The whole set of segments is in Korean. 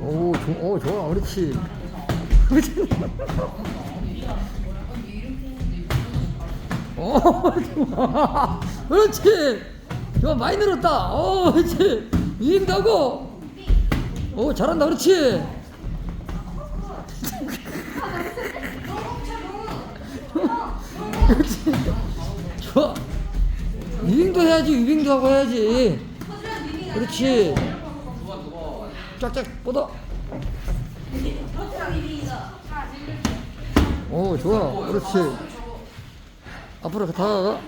오, 조, 오 좋아 그렇지. 그렇지 오 좋아. 그렇지. 좋아 많이 늘었다. 오 그렇지. 이행도 하고? 오 잘한다 그렇지. 그렇지 좋아. 유빙도 해야지 유빙도 하고 해야지. 그렇지 쫙쫙 뻗어. 오 좋아. 그렇지. 앞으로 다가가.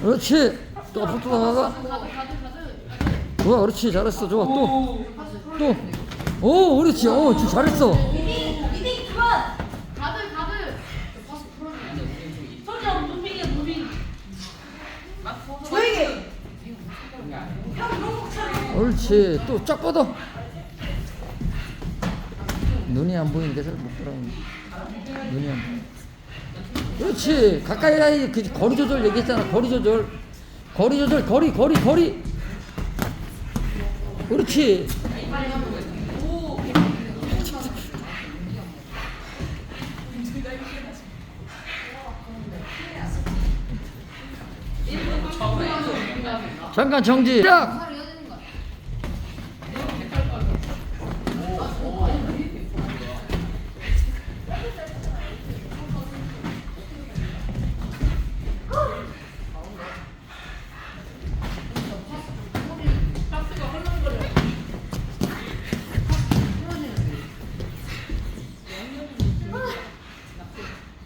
그렇지. 또 앞으로 또 다가가 좋아 그렇지. 잘했어. 좋아. 또 또 오 그렇지. 오 진짜 잘했어. 미팅 미팅 그만. 다들 다들 파스 풀어주면 소리야 무빙이야 무빙. 조용히. 형 너무 잘. 옳지. 또 쫙 뻗어 눈이 안 보이니까 잘못 보라 눈이 안 보여. 그렇지. 가까이 가야 그 거리 조절 얘기했잖아. 거리 조절. 거리 조절 거리 거리 거리. 그렇지. 잠깐 정지. 시작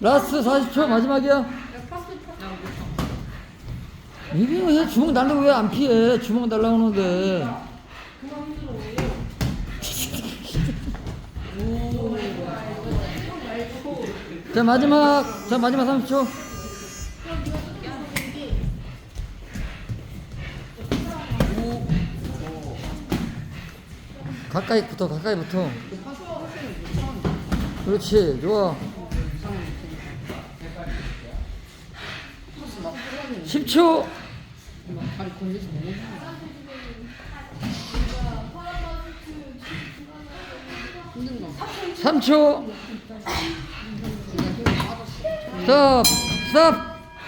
라스트 40초 마지막이야. 이빙을 해 주먹 날리고 왜 안 피해? 주먹 날라오는데. 자 마지막. 자 마지막 30초. 가까이 붙어 가까이 붙어 그렇지 좋아 10초. 삼 초. 스톱. 스톱